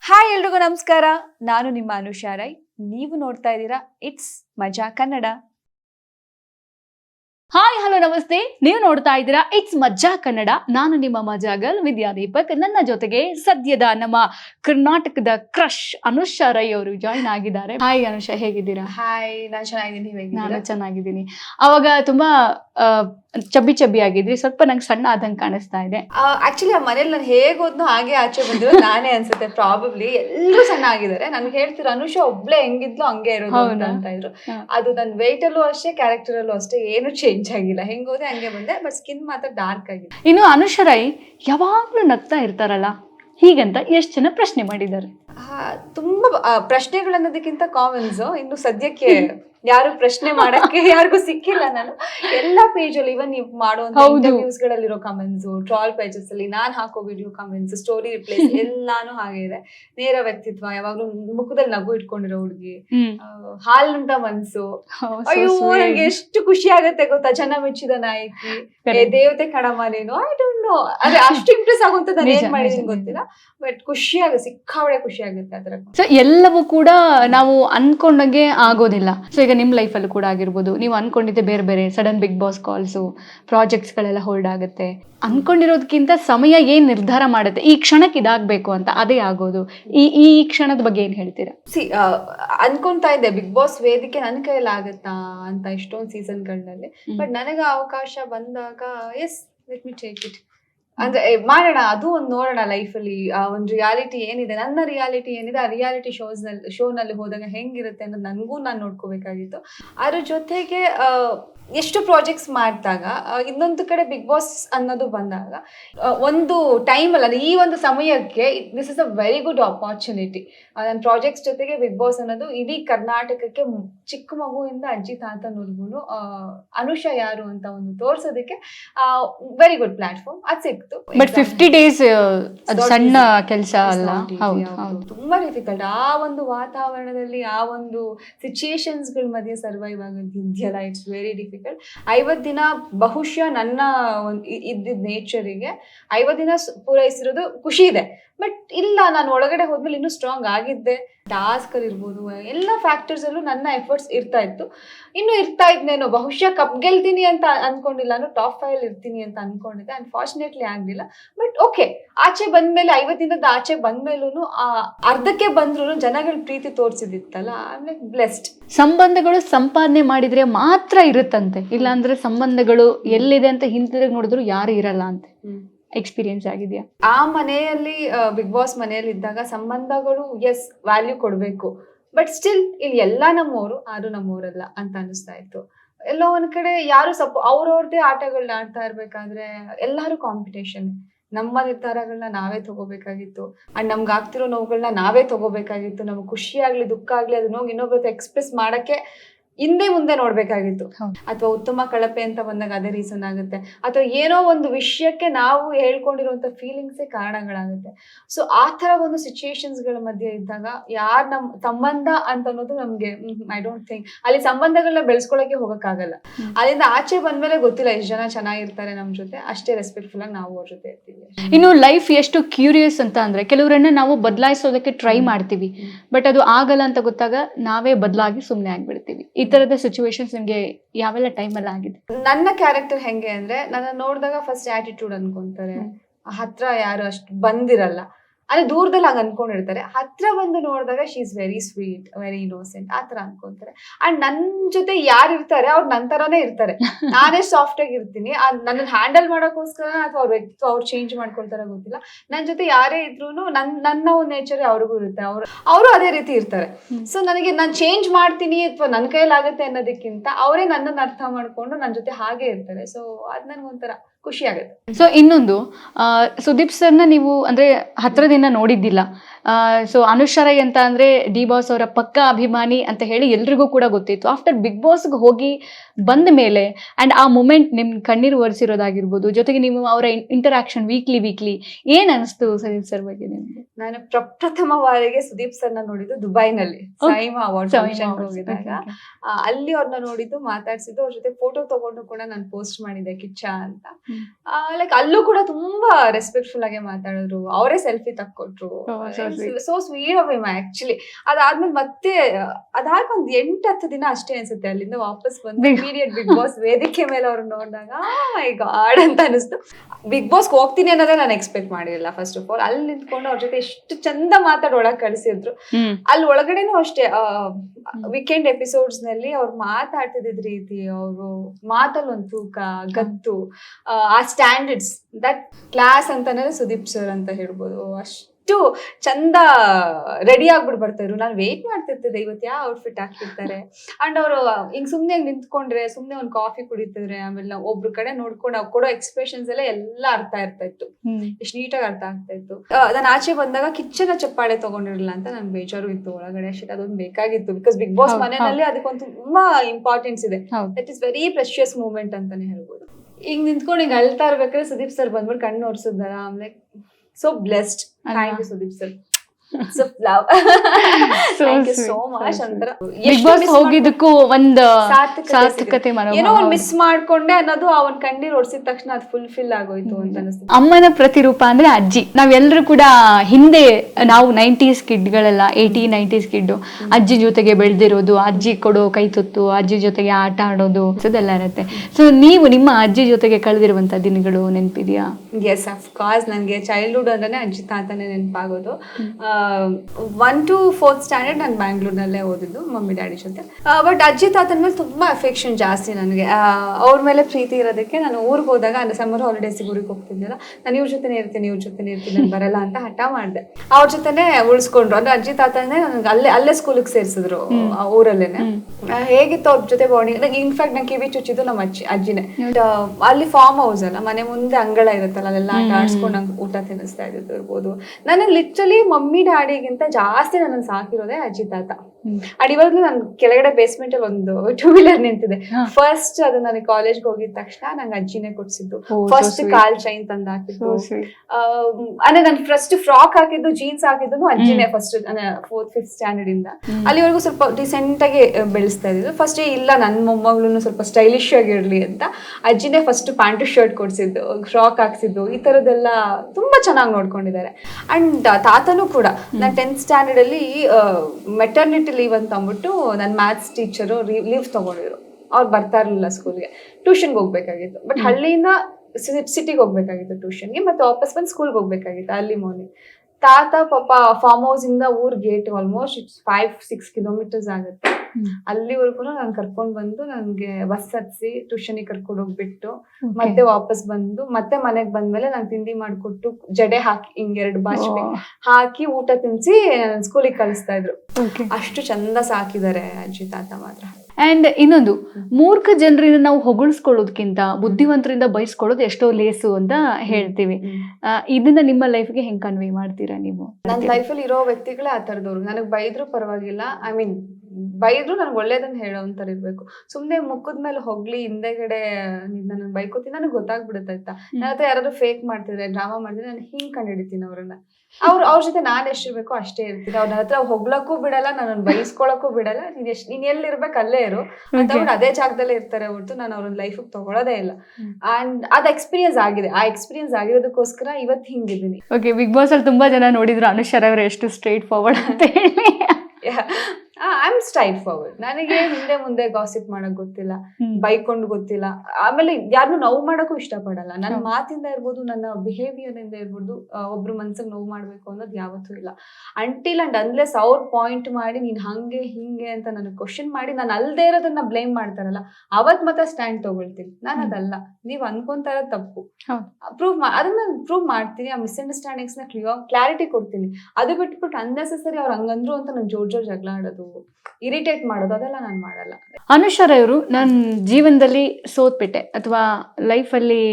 ಹಾಯ್ ಎಲ್ರಿಗೂ ನಮಸ್ಕಾರ. ನಾನು ನಿಮ್ಮ ಅನುಷಾ ರೈ. ನೀವು ನೋಡ್ತಾ ಇದ್ದೀರಾ ಇಟ್ಸ್ ಮಜಾ ಕನ್ನಡ. ಹಾಯ್ ಹಲೋ ನಮಸ್ತೆ. ನೀವು ನೋಡ್ತಾ ಇದ್ದೀರಾ ಇಟ್ಸ್ ಮಜ್ಜಾ ಕನ್ನಡ. ನಾನು ನಿಮ್ಮ ಮಜಾಗಲ್ ವಿದ್ಯಾ ದೀಪಕ್ ನನ್ನ ಜೊತೆಗೆ ಸದ್ಯದ ನಮ್ಮ ಕರ್ನಾಟಕದ ಕ್ರಶ್ ಅನುಷಾ ರೈ ಅವರು ಜಾಯಿನ್ ಆಗಿದ್ದಾರೆ. ಹಾಯ್ ಅನುಷಾ ಹೇಗಿದ್ದೀರಾ? ಹಾಯ್ ನಾನು ಚೆನ್ನಾಗಿದ್ದೀನಿ. ನಾನು ಚೆನ್ನಾಗಿದ್ದೀನಿ. ಅವಾಗ ತುಂಬಾ ಚಬ್ಬಿ ಚಬ್ಬಿ ಆಗಿದ್ರಿ ಸ್ವಲ್ಪ ನಂಗೆ ಸಣ್ಣ ಆದಂಗೆ ಕಾಣಿಸ್ತಾ ಇದೆ. ಆಕ್ಚುಲಿ ಆ ಮನೇಲಿ ನಾನು ಹೇಗೆ ಹೋದ್ನೋ ಹಾಗೆ ಆಚೆ ಬಂದಿರೋ ನಾನೇ ಅನ್ಸುತ್ತೆ ಪ್ರಾಬಬ್ಲಿ ಎಲ್ಲರೂ ಆಗಿದ್ದಾರೆ ನನ್ಗೆ ಹೇಳ್ತಿರೋ ಅನುಷ ಒಬ್ಳೆ ಹೆಂಗಿದ್ಲು ಹಂಗೆ ಇರೋದು ಅಂತ ಇದ್ರು ಅದು ನನ್ನ ವೆಯ್ಟ್ ಅಲ್ಲೂ ಅಷ್ಟೇ ಕ್ಯಾರೆಕ್ಟರ್ ಅಲ್ಲೂ ಅಷ್ಟೇ ಏನು ಚೇಂಜ್ ಆಗಿಲ್ಲ. ಹೆಂಗ್ ಹೋದೆ ಹಂಗೆ ಬಂದೆ ಬಟ್ ಸ್ಕಿನ್ ಮಾತ್ರ ಡಾರ್ಕ್ ಆಗಿದೆ. ಇನ್ನು ಅನುಷರೈ ಯಾವಾಗ್ಲೂ ನಗ್ತಾ ಇರ್ತಾರಲ್ಲ ಹೀಗಂತ ಎಷ್ಟು ಜನ ಪ್ರಶ್ನೆ ಮಾಡಿದ್ದಾರೆ? ತುಂಬಾ ಪ್ರಶ್ನೆಗಳನ್ನೋದಕ್ಕಿಂತ ಕಾಮೆಂಟ್ಸ್. ಇನ್ನು ಸದ್ಯಕ್ಕೆ ಯಾರು ಪ್ರಶ್ನೆ ಮಾಡಕ್ಕೆ ಯಾರಿಗೂ ಸಿಕ್ಕಿಲ್ಲ ನಾನು. ಎಲ್ಲಾ ಪೇಜ್ ಅಲ್ಲಿ ಇವನ್ ನೀವು ಮಾಡುವಂತ ನ್ಯೂಸ್ ಇಂಟರ್ವ್ಯೂಸ್ ಗಳಲ್ಲಿರೋ ಕಮೆಂಟ್ಸ್ ಟ್ರಾಲ್ ಪೇಜಸ್ ಅಲ್ಲಿ ನಾನ್ ಹಾಕೋ ವಿಡಿಯೋ ಕಮೆಂಟ್ಸ್ ಸ್ಟೋರಿ ರಿಪ್ಲೇಸ್ ಎಲ್ಲಾನು ಹಾಗೆ ಇದೆ. ನೇರ ವ್ಯಕ್ತಿತ್ವ ಯಾವಾಗ್ಲೂ ಮುಖದಲ್ಲಿ ನಗು ಇಟ್ಕೊಂಡಿರೋ ಹುಡುಗಿ ಹಾಲ್ನಂತ ಹಾಲ್ನುಂಟ ಮನ್ಸು. ಅಯ್ಯೋ. ನಂಗೆ ಎಷ್ಟು ಖುಷಿ ಆಗತ್ತೆ ಗೊತ್ತಾ? ಜನ ಮೆಚ್ಚಿದ ನಾಯಕಿ ದೇವತೆ ಕಡಮ ನೀನು? ಐ ಡೋಂಟ್ ನೋ ಅದೇ ಅಷ್ಟು ಇಂಪ್ರೆಸ್ ಆಗುವಂತ ನಾನು ಏನ್ ಮಾಡಿದೀನಿ ಗೊತ್ತಿಲ್ಲ. ಬಟ್ ಖುಷಿಯಾಗ ಸಿಕ್ಕಾಬಳೆ ಖುಷಿ ಆಗುತ್ತೆ ಅದರ ಸೊ ಎಲ್ಲವೂ ಕೂಡ ನಾವು ಅನ್ಕೊಂಡಂಗೆ ಆಗೋದಿಲ್ಲ. ಸೊ ಈಗ ನಿಮ್ಮ ಅಲ್ಲಿ ಕೂಡ ಆಗಿರ್ಬೋದು. ನೀವು ಅನ್ಕೊಂಡಿದ್ದೆ ಬೇರೆ ಬೇರೆ ಸಡನ್ ಬಿಗ್ ಬಾಸ್ ಕಾಲ್ಸು ಪ್ರಾಜೆಕ್ಟ್ಸ್ಗಳೆಲ್ಲ ಹೋಲ್ಡ್ ಆಗುತ್ತೆ. ಅನ್ಕೊಂಡಿರೋದಕ್ಕಿಂತ ಸಮಯ ಏನ್ ನಿರ್ಧಾರ ಮಾಡುತ್ತೆ? ಈ ಕ್ಷಣಕ್ಕೆ ಇದಾಗಬೇಕು ಅಂತ ಅದೇ ಆಗೋದು. ಈ ಈ ಕ್ಷಣದ ಬಗ್ಗೆ ಏನ್ ಹೇಳ್ತೀರಾ? ಸಿ ಅನ್ಕೊಂತಾ ಇದ್ದೆ. ಬಿಗ್ ಬಾಸ್ ವೇದಿಕೆ ನನ್ನ ಕೈಯಲ್ಲಿ ಆಗತ್ತಾ ಅಂತ ಇಷ್ಟೊಂದು ಸೀಸನ್ಗಳಲ್ಲಿ. ಬಟ್ ನನಗೆ ಅವಕಾಶ ಬಂದಾಗ yes let me take it ಅಂದ್ರೆ ಮಾಡೋಣ, ಅದು ಒಂದು ನೋಡೋಣ ಲೈಫಲ್ಲಿ ಆ ಒಂದು ರಿಯಾಲಿಟಿ ಏನಿದೆ, ನನ್ನ ರಿಯಾಲಿಟಿ ಏನಿದೆ, ಆ ರಿಯಾಲಿಟಿ ಶೋಸ್ನಲ್ಲಿ ಶೋನಲ್ಲಿ ಹೋದಾಗ ಹೆಂಗಿರುತ್ತೆ ಅನ್ನೋದು ನನಗೂ ನಾನು ನೋಡ್ಕೋಬೇಕಾಗಿತ್ತು. ಅದ್ರ ಜೊತೆಗೆ ಎಷ್ಟು ಪ್ರಾಜೆಕ್ಟ್ಸ್ ಮಾಡಿದಾಗ ಇನ್ನೊಂದು ಕಡೆ ಬಿಗ್ ಬಾಸ್ ಅನ್ನೋದು ಬಂದಾಗ ಒಂದು ಟೈಮ್ ಅಲ್ಲ ಈ ಒಂದು ಸಮಯಕ್ಕೆ this is a very good opportunity ನನ್ನ ಪ್ರಾಜೆಕ್ಟ್ಸ್ ಜೊತೆಗೆ ಬಿಗ್ ಬಾಸ್ ಅನ್ನೋದು ಇಡೀ ಕರ್ನಾಟಕಕ್ಕೆ ಚಿಕ್ಕ ಮಗುವಿಂದ ಅಜ್ಜಿ ತಾತನವರೆಗೂ ಅನುಷ ಯಾರು ಅಂತ ಒಂದು ತೋರ್ಸೋದಕ್ಕೆ ವೆರಿ ಗುಡ್ ಪ್ಲಾಟ್ಫಾರ್ಮ್ ಅದು ಸಿಕ್ತು. ಬಟ್ ಫಿಫ್ಟಿ ಡೇಸ್ ಅದು ಸಣ್ಣ. ಕೆಲಸ ಅಲ್ಲ? ತುಂಬಾ ಡಿಫಿಕಲ್ಟ್ ಆ ಒಂದು ವಾತಾವರಣದಲ್ಲಿ ಆ ಒಂದು ಸಿಚುಯೇಷನ್ಸ್ಗಳ ಮಧ್ಯೆ ಸರ್ವೈವ್ ಆಗೋದು ಇದೆಯಲ್ಲ ಇಟ್ಸ್ ವೆರಿ ಡಿಫಿಕಲ್ಟ್ ಐವತ್ ದಿನ ಬಹುಶಃ ನನ್ನ ಇದ್ದಿದ್ದ ನೇಚರಿಗೆ ಐವತ್ ದಿನ ಪೂರೈಸಿರೋದು ಖುಷಿ ಇದೆ. ಬಟ್ ಇಲ್ಲ, ನಾನು ಒಳಗಡೆ ಹೋದ್ಮೇಲೆ ಇನ್ನೂ ಸ್ಟ್ರಾಂಗ್ ಆಗಿದ್ದೆ. ಟಾಸ್ಕ್ ಅಲ್ಲಿ ಇರ್ಬೋದು, ಎಲ್ಲ ಫ್ಯಾಕ್ಟರ್ಸ್ ಅಲ್ಲೂ ನನ್ನ ಎಫರ್ಟ್ಸ್ ಇರ್ತಾ ಇತ್ತು. ಇನ್ನು ಇರ್ತಾ ಇದ್ನೇನೋ, ಬಹುಶಃ ಕಪ್, ಗೆಲ್ತೀನಿ ಅಂತ ಅನ್ಕೊಂಡಿಲ್ಲ ನಾನು ಟಾಪ್ ಫೈವ್ ಇರ್ತೀನಿ ಅಂತ ಅನ್ಕೊಂಡಿದ್ದೆ. ಅನ್ಫಾರ್ಚುನೇಟ್ಲಿ ಆಗ್ಲಿಲ್ಲ. ಬಟ್ ಓಕೆ ಆಚೆ ಬಂದ್ಮೇಲೆ ದಿನದ ಆಚೆ ಬಂದ್ಮೇಲೂ ಅರ್ಧಕ್ಕೆ ಬಂದ್ರು ಜನಗಳ ಪ್ರೀತಿ ತೋರಿಸಿದಿತ್ತಲ್ಲ ಆಮೇಲೆ ಬ್ಲೆಸ್ಡ್ ಸಂಬಂಧಗಳು ಸಂಪಾದನೆ ಮಾಡಿದ್ರೆ ಮಾತ್ರ ಇರುತ್ತಂತೆ. ಇಲ್ಲಾಂದ್ರೆ ಸಂಬಂಧಗಳು ಎಲ್ಲಿದೆ ಅಂತ ಹಿಂತಿರುಗಿ ನೋಡಿದ್ರು ಯಾರು ಇರಲ್ಲ ಅಂತ. ಎಕ್ಸ್ಪೀರಿಯನ್ಸ್ ಆಗಿದೆಯಾ? ಆ ಮನೆಯಲ್ಲಿ ಬಿಗ್ ಬಾಸ್ ಮನೆಯಲ್ಲಿ ಇದ್ದಾಗ ಸಂಬಂಧಗಳು ಎಸ್ ವ್ಯಾಲ್ಯೂ ಕೊಡಬೇಕು. ಬಟ್ ಸ್ಟಿಲ್ ಇಲ್ಲಿ ಎಲ್ಲ ನಮ್ಮವರು ಯಾರು ನಮ್ಮವರಲ್ಲ ಅಂತ ಅನಿಸ್ತಾ ಇತ್ತು. ಎಲ್ಲೋ ಒಂದ್ ಕಡೆ ಯಾರು ಸಪ್ ಅವ್ರವ್ರದೇ ಆಟಗಳನ್ನ ಆಡ್ತಾ ಇರ್ಬೇಕಾದ್ರೆ ಎಲ್ಲಾರು ಕಾಂಪಿಟೇಷನ್ ನಮ್ಮ ನಿರ್ಧಾರಗಳನ್ನ ನಾವೇ ತಗೋಬೇಕಾಗಿತ್ತು. ಅಂಡ್ ನಮ್ಗೆ ಆಗ್ತಿರೋ ನೋವುಗಳನ್ನ ನಾವೇ ತಗೋಬೇಕಾಗಿತ್ತು. ನಮ್ಗೆ ಖುಷಿ ಆಗ್ಲಿ ದುಃಖ ಆಗ್ಲಿ ಅದನ್ನ ಹೋಗಿ ಇನ್ನೊಬ್ರ ಎಕ್ಸ್ಪ್ರೆಸ್ ಮಾಡಕ್ಕೆ ಹಿಂದೆ ಮುಂದೆ ನೋಡ್ಬೇಕಾಗಿತ್ತು. ಅಥವಾ ಉತ್ತಮ ಕಳಪೆ ಅಂತ ಬಂದಾಗ ಅದೇ ರೀಸನ್ ಆಗುತ್ತೆ. ಅಥವಾ ಏನೋ ಒಂದು ವಿಷಯಕ್ಕೆ ನಾವು ಹೇಳ್ಕೊಂಡಿರುವಂತ ಫೀಲಿಂಗ್ಸೇ ಕಾರಣಗಳಾಗುತ್ತೆ. ಸೊ ಆ ತರ ಒಂದು ಸಿಚುಯೇಷನ್ಸ್ಗಳ ಮಧ್ಯೆ ಇದ್ದಾಗ ಯಾರ್ ನಮ್ ಸಂಬಂಧ ಅಂತ ಅನ್ನೋದು ನಮ್ಗೆ ಐ ಡೋಂಟ್ ಥಿಂಕ್ ಅಲ್ಲಿ ಸಂಬಂಧಗಳನ್ನ ಬೆಳೆಸ್ಕೊಳಕ್ಕೆ ಹೋಗಕ್ಕಾಗಲ್ಲ. ಅಲ್ಲಿಂದ ಆಚೆ ಬಂದ್ಮೇಲೆ ಗೊತ್ತಿಲ್ಲ ಎಷ್ಟು ಜನ ಚೆನ್ನಾಗಿರ್ತಾರೆ ನಮ್ ಜೊತೆ. ಅಷ್ಟೇ ರೆಸ್ಪೆಕ್ಟ್ಫುಲ್ ಆಗಿ ನಾವು ಅವ್ರ ಜೊತೆ ಇರ್ತೀವಿ. ಇನ್ನು ಲೈಫ್ ಎಷ್ಟು ಕ್ಯೂರಿಯಸ್ ಅಂತ ಅಂದ್ರೆ ಕೆಲವರನ್ನ ನಾವು ಬದಲಾಯಿಸೋದಕ್ಕೆ ಟ್ರೈ ಮಾಡ್ತೀವಿ. ಬಟ್ ಅದು ಆಗಲ್ಲ ಅಂತ ಗೊತ್ತಾಗ ನಾವೇ ಬದಲಾಗಿ ಸುಮ್ಮನೆ ಆಗ್ಬಿಡ್ತೀವಿ. ಈ ತರದ ಸಿಚುವೇಶನ್ಸ್ ನಿಮ್ಗೆ ಯಾವೆಲ್ಲ ಟೈಮಲ್ಲಿ ಆಗಿದೆ? ನನ್ನ ಕ್ಯಾರೆಕ್ಟರ್ ಹೆಂಗೆ ಅಂದ್ರೆ ನನ್ನ ನೋಡಿದಾಗ ಫಸ್ಟ್ ಆಟಿಟ್ಯೂಡ್ ಅನ್ಕೊಂತಾರೆ. ಹತ್ರ ಯಾರು ಅಷ್ಟು ಬಂದಿರಲ್ಲ. ಅಂದ್ರೆ ದೂರದಲ್ಲಿ ಹಾಗೆ ಅನ್ಕೊಂಡಿರ್ತಾರೆ. ಹತ್ರ ಬಂದು ನೋಡಿದಾಗ she is very sweet very innocent ಆ ತರ ಅನ್ಕೊಂತಾರೆ. ಅಂಡ್ ನನ್ ಜೊತೆ ಯಾರು ಇರ್ತಾರೆ ಅವ್ರು ನನ್ ತರಾನೇ ಇರ್ತಾರೆ. ನಾನೇ ಸಾಫ್ಟ್ ಆಗಿ ಇರ್ತೀನಿ. ನನ್ನ ಹ್ಯಾಂಡಲ್ ಮಾಡೋಕ್ಕೋಸ್ಕರ ಅಥವಾ ಅವ್ರ ವ್ಯಕ್ತಿತ್ವ ಅವ್ರು ಚೇಂಜ್ ಮಾಡ್ಕೊಳ್ತಾರ ಗೊತ್ತಿಲ್ಲ. ನನ್ನ ಜೊತೆ ಯಾರೇ ಇದ್ರು ನನ್ ನನ್ನ ಒಂದು ನೇಚರ್ ಅವ್ರಿಗೂ ಇರುತ್ತೆ. ಅವ್ರು ಅವರು ಅದೇ ರೀತಿ ಇರ್ತಾರೆ. ಸೊ ನನಗೆ ನಾನು ಚೇಂಜ್ ಮಾಡ್ತೀನಿ ಅಥವಾ ನನ್ನ ಕೈಲಾಗುತ್ತೆ ಅನ್ನೋದಕ್ಕಿಂತ ಅವರೇ ನನ್ನನ್ನು ಅರ್ಥ ಮಾಡ್ಕೊಂಡು ನನ್ನ ಜೊತೆ ಹಾಗೆ ಇರ್ತಾರೆ. ಸೊ ಅದು ನನ್ಗೊಂಥರ ಖುಷಿ ಆಗುತ್ತೆ. ಸೊ ಇನ್ನೊಂದು ಸುದೀಪ್ ಸರ್ನ ನೀವು ಅಂದ್ರೆ ಹತ್ರದಿಂದ ನೋಡಿದ್ದಿಲ್ಲ. ಸೊ ಅನುಷರೈ ಅಂತ ಅಂದ್ರೆ ಡಿ ಬಾಸ್ ಅವರ ಪಕ್ಕ ಅಭಿಮಾನಿ ಅಂತ ಹೇಳಿ ಎಲ್ರಿಗೂ ಕೂಡ ಗೊತ್ತಿತ್ತು ಆಫ್ಟರ್ ಬಿಗ್ ಬಾಸ್ಗೆ ಹೋಗಿ ಬಂದ ಮೇಲೆ ಅಂಡ್ ಆ ಮೂಮೆಂಟ್ ನಿಮ್ ಕಣ್ಣೀರು ಒರೆಸಿರೋದಾಗಿರ್ಬೋದು ಜೊತೆಗೆ ನೀವು ಅವರ ಇಂಟರಾಕ್ಷನ್ ವೀಕ್ಲಿ ವೀಕ್ಲಿ ಏನ್ ಅನಿಸ್ತು ಸುದೀಪ್ ಸರ್ ಬಗ್ಗೆ ನಿಮ್ಗೆ ನಾನು ಪ್ರಪ್ರಥಮ ಬಾರಿಗೆ ಸುದೀಪ್ ಸರ್ನ ನೋಡಿದ್ದು ದುಬೈನಲ್ಲಿ. ಸೈಮಾ ಅವಾರ್ಡ್. ಹೋಗಿದಾಗ ಅಲ್ಲಿ ಅವ್ರನ್ನ ನೋಡಿದ್ದು ಮಾತಾಡ್ಸಿದ್ದು ಅವ್ರ ಜೊತೆ ಫೋಟೋ ತಗೊಂಡು ಕೂಡ ನಾನು ಪೋಸ್ಟ್ ಮಾಡಿದ್ದೆ ಕಿಚ್ಚ ಅಂತ ಲೈಕ್ ಅಲ್ಲೂ ಕೂಡ ತುಂಬಾ ರೆಸ್ಪೆಕ್ಟ್ಫುಲ್ ಆಗಿ ಮಾತಾಡಿದ್ರು ಅವರೇ selfie ತಕ್ಕೊಟ್ರು. So sweet of him actually ಅದಾದ್ಮೇಲೆ ಮತ್ತೆ ಅದಾದ್ಮೇಲೆ ಒಂದ್ ಎಂಟ್ ಹತ್ತು ದಿನ ಅಷ್ಟೇ ಅನ್ಸುತ್ತೆ ಅಲ್ಲಿಂದ ವಾಪಸ್ ಬಂದು ಇಮಿಡಿಯೇಟ್ ಬಿಗ್ ಬಾಸ್ ವೇದಿಕೆ ಮೇಲೆ ಅವ್ರು ನೋಡಿದಾಗ ಮೈ ಗಾಡ್ ಅಂತ ಅನಿಸ್ತು. ಬಿಗ್ ಬಾಸ್ ಹೋಗ್ತೀನಿ ಅನ್ನೋದೇ ನಾನು ಎಕ್ಸ್ಪೆಕ್ಟ್ ಮಾಡಿರಲಿಲ್ಲ ಫಸ್ಟ್ ಆಫ್ ಆಲ್ ಅಲ್ಲಿ ನಿಂತ್ಕೊಂಡು ಅವ್ರ ಜೊತೆ ಎಷ್ಟು ಚಂದ ಮಾತಾಡ್ ಒಳಗ್ ಕಳಿಸಿದ್ರು. ಅಲ್ಲಿ ಒಳಗಡೆನೂ ಅಷ್ಟೇ ವೀಕೆಂಡ್ ಎಪಿಸೋಡ್ಸ್ನಲ್ಲಿ ಅವ್ರು ಮಾತಾಡ್ತಿದ್ದ ರೀತಿ ಅವರು ಮಾತಲ್ಲಿ ಒಂದು ತೂಕ ಗತ್ತು ಆ ಸ್ಟ್ಯಾಂಡರ್ಡ್ಸ್ ದಟ್ ಕ್ಲಾಸ್ ಅಂತಾನೆ ಸುದೀಪ್ ಸರ್ ಅಂತ ಹೇಳ್ಬೋದು. ಅಷ್ಟು ಚಂದ ರೆಡಿ ಆಗ್ಬಿಟ್ಟು ಬರ್ತಾರೆ ನಾನು ವೇಟ್ ಮಾಡ್ತಿರ್ತಿದ್ದೆ. ಇವತ್ತು ಯಾವ ಔಟ್ಫಿಟ್ ಹಾಕ್ತಿರ್ತಾರೆ? ಅಂಡ್ ಅವರು ಹಿಂಗ್ ಸುಮ್ನೆ ಹಂಗ್ ನಿಂತ್ಕೊಂಡ್ರೆ ಸುಮ್ನೆ ಒಂದ್ ಕಾಫಿ ಕುಡಿತಿದ್ರೆ ಆಮೇಲೆ ನಾವು ಒಬ್ರು ಕಡೆ ನೋಡ್ಕೊಂಡು ಅವ್ರು ಕೊಡೋ ಎಕ್ಸ್ಪ್ರೆಷನ್ಸ್ ಎಲ್ಲ ಎಲ್ಲ ಅರ್ಥ ಇರ್ತಾ ಇತ್ತು. ಎಷ್ಟು ನೀಟಾಗಿ ಅರ್ಥ ಆಗ್ತಾ ಇತ್ತು. ನಾನು ಆಚೆ ಬಂದಾಗ ಕಿಚ್ಚನ ಚಪ್ಪಾಳೆ ತಗೊಂಡಿರಲಿಲ್ಲ ಅಂತ ನನ್ಗೆ ಬೇಜಾರು ಇತ್ತು. ಒಳಗಡೆ ಅಷ್ಟೇ ಅದೊಂದು ಬೇಕಾಗಿತ್ತು. ಬಿಕಾಸ್ ಬಿಗ್ ಬಾಸ್ ಮನೆಯಲ್ಲಿ ಅದಕ್ಕೊಂದು ತುಂಬಾ ಇಂಪಾರ್ಟೆನ್ಸ್ ಇದೆ. That is very precious moment ಅಂತಾನೆ ಹೇಳ್ಬೋದು. ಈಗ ನಿಂತ್ಕೊಂಡು ಹಿಂಗ್ ಅಳ್ತಾ ಇರ್ಬೇಕಾದ್ರೆ ಸುದೀಪ್ ಸರ್ ಬಂದ್ಬಿಟ್ಟು ಕಣ್ಣು ಒರ್ಸಿದಾರ ಆಮೇಲೆ ಸೊ ಬ್ಲೆಸ್ಡ್ ಅಲ್ವಾ? Thank you Sudeep sir so love thank you so much sweet. ಅಂತರ ಬಿಗ್ ಬಾಸ್ ಹೋಗಿದ್ದಕ್ಕೂ ಒಂದ್ ಸಾರ್ಥಕತೆ ಏನೋ ಮಿಸ್ ಮಾಡ್ಕೊಂಡೆ ಅನ್ನೋದು ಅವನ್ ಕಣ್ಣೀರ್ ಓಡಿಸಿದ ತಕ್ಷಣ ಅದು ಫುಲ್ಫಿಲ್ ಆಗೋಯ್ತು ಅಂತ ಅನಿಸ್ತು ಅಮ್ಮನ ಪ್ರತಿರೂಪ ಅಂದ್ರೆ ಅಜ್ಜಿ. ನಾವೆಲ್ಲರೂ ಕೂಡ ಹಿಂದೆ ನಾವು ನೈಂಟೀಸ್ ಕಿಡ್ಗಳೆಲ್ಲ ಏಯ್ಟಿ ನೈಂಟೀಸ್ ಕಿಡ್ ಅಜ್ಜಿ ಜೊತೆಗೆ ಬೆಳೆದಿರೋದು ಅಜ್ಜಿ ಕೊಡೋ ಕೈ ತುತ್ತು ಅಜ್ಜಿ ಜೊತೆಗೆ ಆಟ ಆಡೋದು ಇದೆಲ್ಲ ಇರುತ್ತೆ. ಸೊ ನೀವು ನಿಮ್ಮ ಅಜ್ಜಿ ಜೊತೆಗೆ ಕಳೆದಿರುವಂತ ದಿನಗಳು ನೆನಪಿದ್ಯಾ? ಎಸ್ ಅಫ್ ಕೋರ್ಸ್ ನನಗೆ ಚೈಲ್ಡ್ಹುಡ್ ಅಂದ್ರೆ ಅಜ್ಜಿ ತಾತನೇ ನೆನಪಾಗೋದು. ಒನ್ ಟು ಫೋರ್ತ್ ಸ್ಟ್ಯಾಂಡರ್ಡ್ ನಾನು ಬ್ಯಾಂಗ್ಳೂರ್ನಲ್ಲೇ ಓದಿದ್ದು ಮಮ್ಮಿ ಡ್ಯಾಡಿ ಜೊತೆ. ಬಟ್ ಅಜ್ಜಿ ತಾತನ ಮೇಲೆ ತುಂಬಾ ಅಫೆಕ್ಷನ್ ಜಾಸ್ತಿ ನನಗೆ. ಅವ್ರ ಮೇಲೆ ಪ್ರೀತಿ ಇರೋದಕ್ಕೆ ನಾನು ಊರಿಗೆ ಹೋದಾಗ ಅಂದ್ರೆ ಸಮ್ಮರ್ ಹಾಲಿಡೇಸ್ ಊರಿಗೆ ಹೋಗ್ತಿದ್ದೆಲ್ಲ ನಾನು ಇವ್ರ ಜೊತೆನೇ ಇರ್ತೀನಿ ಇವ್ರ ಜೊತೆನೇ ಇರ್ತೀನಿ ನಾನು ಬರಲ್ಲ ಅಂತ ಹಠ ಮಾಡಿದೆ. ಅವ್ರ ಜೊತೆನೆ ಉಳಿಸ್ಕೊಂಡ್ರು. ಅಂದ್ರೆ ಅಜ್ಜಿ ತಾತನೇ ನನಗೆ ಅಲ್ಲೇ ಅಲ್ಲೇ ಸ್ಕೂಲಿಗೆ ಸೇರಿಸಿದ್ರು ಊರಲ್ಲೇನೆ. ಹೇಗಿತ್ತು ಅವ್ರ ಜೊತೆ ಬಾಂಡಿಂಗ್ ನಂಗೆ ಇನ್ಫ್ಯಾಕ್ಟ್ ನಂಗೆ ಕಿವಿ ಚುಚ್ಚಿದ್ದು ನಮ್ಮ ಅಜ್ಜಿ ಅಜ್ಜಿನೇ. ಅಲ್ಲಿ ಫಾರ್ಮ್ ಹೌಸ್ ಅಲ್ಲ ಮನೆ ಮುಂದೆ ಅಂಗಳ ಇರುತ್ತಲ್ಲ ಅಲ್ಲೆಲ್ಲ ಆಟ ಆಡ್ಸ್ಕೊಂಡು ನಂಗೆ ಊಟ ತಿನ್ನಿಸ್ತಾ ಇದ್ದಿದ್ದು ಇರ್ಬೋದು. ನಾನು ಲಿಟ್ರಲಿ ಮಮ್ಮಿ ಡ್ಯಾಡಿಗಿಂತ ಜಾಸ್ತಿ ನನ್ನ ಸಾಕಿರೋದೇ ಅಜ್ಜಿ ತಾತ ಅಂಡ್ ಇವಾಗ್ಲೂ ನಾನು ಕೆಳಗಡೆ ಬೇಸ್ಮೆಂಟ್ ಅಲ್ಲಿ ಒಂದು ಟೂ ವೀಲರ್ ನಿಂತಿದೆ. ಫಸ್ಟ್ ಅದು ನನಗೆ ಕಾಲೇಜ್ಗೆ ಹೋಗಿದ ತಕ್ಷಣ ನಂಗೆ ಅಜ್ಜಿನೇ ಕೊಡ್ಸಿದ್ದು. ಫಸ್ಟ್ ಕಾಲ್ ಚೈನ್ ತಂದು ಹಾಕಿದ್ದು ಆ, ಅಂದ್ರೆ ನಾನು ಫಸ್ಟ್ ಫ್ರಾಕ್ ಹಾಕಿದ್ದು ಜೀನ್ಸ್ ಹಾಕಿದ್ದು ಅಜ್ಜಿನೇ ಫಸ್ಟ್ ಫೋರ್ತ್ ಫಿಫ್ತ್ ಸ್ಟ್ಯಾಂಡರ್ಡ್ ಇಂದ. ಅಲ್ಲಿವರೆಗೂ ಸ್ವಲ್ಪ ಡಿಸೆಂಟ್ ಆಗಿ ಬೆಳೆಸ್ತಾ ಇದ್ದು ಫಸ್ಟ್ ಇಲ್ಲ ನನ್ನ ಮೊಮ್ಮಗಳು ಸ್ವಲ್ಪ ಸ್ಟೈಲಿಶ್ ಆಗಿರ್ಲಿ ಅಂತ. ಅಜ್ಜಿನೇ ಫಸ್ಟ್ ಪ್ಯಾಂಟ್ ಶರ್ಟ್ ಕೊಡ್ಸಿದ್ದು ಫ್ರಾಕ್ ಹಾಕ್ಸಿದ್ದು ಈ ತರದೆಲ್ಲ ತುಂಬಾ ಚೆನ್ನಾಗಿ ನೋಡ್ಕೊಂಡಿದ್ದಾರೆ. ಅಂಡ್ ತಾತನೂ ಕೂಡ. ನಾನು ಟೆಂತ್ ಸ್ಟ್ಯಾಂಡರ್ಡ್ ಅಲ್ಲಿ ಮೆಟರ್ನಿಟಿ ಲೀವ್ ಅಂತ ಅಂದ್ಬಿಟ್ಟು ನನ್ನ ಮ್ಯಾಥ್ಸ್ ಟೀಚರು ಲೀವ್ ತಗೊಂಡಿದ್ರು. ಅವ್ರು ಬರ್ತಾ ಇರಲಿಲ್ಲ ಸ್ಕೂಲ್ಗೆ ಟ್ಯೂಷನ್ಗೆ ಹೋಗ್ಬೇಕಾಗಿತ್ತು. ಬಟ್ ಹಳ್ಳಿಯಿಂದ ಸಿಟಿಗೆ ಹೋಗ್ಬೇಕಾಗಿತ್ತು ಟ್ಯೂಷನ್ಗೆ ಮತ್ತೆ ವಾಪಸ್ ಬಂದು ಸ್ಕೂಲ್ಗೆ ಹೋಗ್ಬೇಕಾಗಿತ್ತು ಅಲ್ಲಿ ಮಾರ್ನಿಂಗ್ ತಾತ ಪಾಪ ಫಾರ್ಮ್ ಹೌಸ್ ಇಂದ ಊರ್ gate almost it's five six kilometres ಆಗುತ್ತೆ. ಅಲ್ಲಿವರೆಗೂ ನಾನು ಕರ್ಕೊಂಡ್ ಬಂದು ನನ್ಗೆ ಬಸ್ ಹತ್ಸಿ ಟ್ಯೂಷನ್ ಕರ್ಕೊಂಡು ಹೋಗ್ಬಿಟ್ಟು ಮತ್ತೆ ವಾಪಸ್ ಬಂದು ಮತ್ತೆ ಮನೆಗ್ ಬಂದ್ಮೇಲೆ ನಾನು ತಿಂಡಿ ಮಾಡ್ಕೊಟ್ಟು ಜಡೆ ಹಾಕಿ ಹಿಂಗ್ ಎರಡು ಬಾಷ್ಪೆ ಹಾಕಿ ಊಟ ತಿನ್ಸಿ ಸ್ಕೂಲಿಗೆ ಕಳಿಸ್ತಾ ಇದ್ರು. ಅಷ್ಟು ಚಂದ ಸಾಕಿದ್ದಾರೆ ಅಜ್ಜಿ ತಾತ ಮಾತ್ರ. ಅಂಡ್ ಇನ್ನೊಂದು ಮೂರ್ಖ ಜನರನ್ನ ನಾವು ಹೊಗಳಿಸ್ಕೊಳ್ಳೋದಕ್ಕಿಂತ ಬುದ್ಧಿವಂತರಿಂದ ಬಯಸ್ಕೊಳ್ಳೋದು ಎಷ್ಟೋ ಲೇಸು ಅಂತ ಹೇಳ್ತೀವಿ. ಇದನ್ನ ನಿಮ್ಮ ಲೈಫ್ಗೆ ಹೆಂಗ್ ಕನ್ವೇ ಮಾಡ್ತೀರಾ ನೀವು? ನನ್ನ ಲೈಫಲ್ಲಿ ಇರೋ ವ್ಯಕ್ತಿಗಳೇ ಆ ಥರದವ್ರು. ನನಗೆ ಬೈದ್ರು ಪರವಾಗಿಲ್ಲ. ಐ ಮೀನ್ ಬೈದ್ರು ನನಗೆ ಒಳ್ಳೇದನ್ನ ಹೇಳೋಂಥವ್ರು ಇರ್ಬೇಕು. ಸುಮ್ಮನೆ ಮುಖದ ಮೇಲೆ ಹೊಗ್ಲಿ ಹಿಂದೆಗಡೆ ನನ್ನ ಬೈಕೋತಿ ನನಗೆ ಗೊತ್ತಾಗ್ಬಿಡುತ್ತೆ ಆಯ್ತಾ? ನನ್ನ ಹತ್ರ ಯಾರಾದ್ರೂ ಫೇಕ್ ಮಾಡ್ತಿದ್ರೆ ಡ್ರಾಮಾ ಮಾಡಿದ್ರೆ ನಾನು ಹಿಂಗೆ ಕಂಡು ಹಿಡಿತೀನಿ ಅವ್ರನ್ನ. ಅವ್ರ ಅವ್ರ ಜೊತೆ ನಾನ್ ಎಷ್ಟಿರ್ಬೇಕು ಅಷ್ಟೇ ಇರ್ತೀನಿ. ಅವ್ರ ಹತ್ರ ಹೋಗ್ಲಕ್ಕೂ ಬಿಡಲ್ಲ ನನ್ನ ಬೈಸ್ಕೊಳಕ್ಕೂ ಬಿಡಲ್ಲ. ನೀನ್ ಎಷ್ಟ್ ನೀನ್ ಎಲ್ಲಿರ್ಬೇಕು ಅಲ್ಲೇ ಇರು. ಅಂತ ಅವ್ರು ಅದೇ ಜಾಗದಲ್ಲೇ ಇರ್ತಾರೆ ಹೊರತು ನಾನು ಅವ್ರ ಲೈಫ್ ತಗೊಳ್ಳೋದೇ ಇಲ್ಲ. ಅಂಡ್ ಅದ್ ಎಕ್ಸ್ಪೀರಿಯನ್ಸ್ ಆಗಿದೆ. ಆ ಎಕ್ಸ್ಪೀರಿಯನ್ಸ್ ಆಗಿರೋದಕ್ಕೋಸ್ಕರ ಇವತ್ತು ಹಿಂಗಿದ್ದೀನಿ. ಓಕೆ ಬಿಗ್ ಬಾಸ್ ಅಲ್ಲಿ ತುಂಬಾ ಜನ ನೋಡಿದ್ರು ಅನುಷರ್ ಅವರು ಎಷ್ಟು ಸ್ಟ್ರೈಟ್ ಫಾರ್ವರ್ಡ್ ಅಂತ ಹೇಳಿ. ಐ ಆಮ್ ಸ್ಟೈಟ್ ಫಾರ್ವರ್ಡ್ ನನಗೆ ಹಿಂದೆ ಮುಂದೆ ಗಾಸಿಪ್ ಮಾಡಕ್ ಗೊತ್ತಿಲ್ಲ. ಬೈಕೊಂಡು ಗೊತ್ತಿಲ್ಲ. ಆಮೇಲೆ ಯಾರನ್ನು ನೋವು ಮಾಡಕ್ಕೂ ಇಷ್ಟಪಡಲ್ಲ. ನನ್ನ. ಮಾತಿಂದ ಇರ್ಬೋದು ನನ್ನ ಬಿಹೇವಿಯರ್ ಇಂದ ಇರ್ಬೋದು ಒಬ್ರು ಮನ್ಸಿಗೆ ನೋವು ಮಾಡ್ಬೇಕು ಅನ್ನೋದು ಯಾವತ್ತೂ ಇಲ್ಲ. ಅಂಟಿಲ್ ಅಂಡ್ ಅನ್ಲೆಸ್ ಅವ್ರ ಪಾಯಿಂಟ್ ಮಾಡಿ ನೀನ್ ಹಂಗೆ ಹಿಂಗೆ ಅಂತ ನನಗೆ ಕ್ವಶನ್ ಮಾಡಿ ನಾನು ಅಲ್ದೇ ಇರೋದನ್ನ ಬ್ಲೇಮ್ ಮಾಡ್ತಾರಲ್ಲ ಅವತ್ ಮಾತ್ರ ಸ್ಟ್ಯಾಂಡ್ ತಗೊಳ್ತೀನಿ. ನಾನು ಅದಲ್ಲ. ನೀವ್ ಅನ್ಕೊಂತಾರ ತಪ್ಪು. ಪ್ರೂವ್ ಅದನ್ನ ಪ್ರೂವ್ ಮಾಡ್ತೀನಿ ಆ ಮಿಸ್ಅಂಡರ್ಸ್ಟ್ಯಾಂಡಿಂಗ್ಸ್ನ ಕ್ಲಿಯರ್ ಕ್ಲಾರಿಟಿ ಕೊಡ್ತೀನಿ. ಅದು ಬಿಟ್ಬಿಟ್ಟು ಅನ್ನೆಸೆಸರಿ ಅವ್ರು ಹಂಗಂದ್ರು ಅಂತ ನಾನು ಜೋರ್ ಜೋರ್ ಜಗಳ ಆಡೋದು. ಇರಿಟೇಟ್ ಮಾಡೋದು ಅದೆಲ್ಲ ನಾನು ಮಾಡಲ್ಲ. ಅನುಷರ ಇವರು ನನ್ನ ಜೀವನದಲ್ಲಿ ಸೋತ್ಬಿಟ್ಟೆ. ಅಥವಾ ಲೈಫಲ್ಲಿ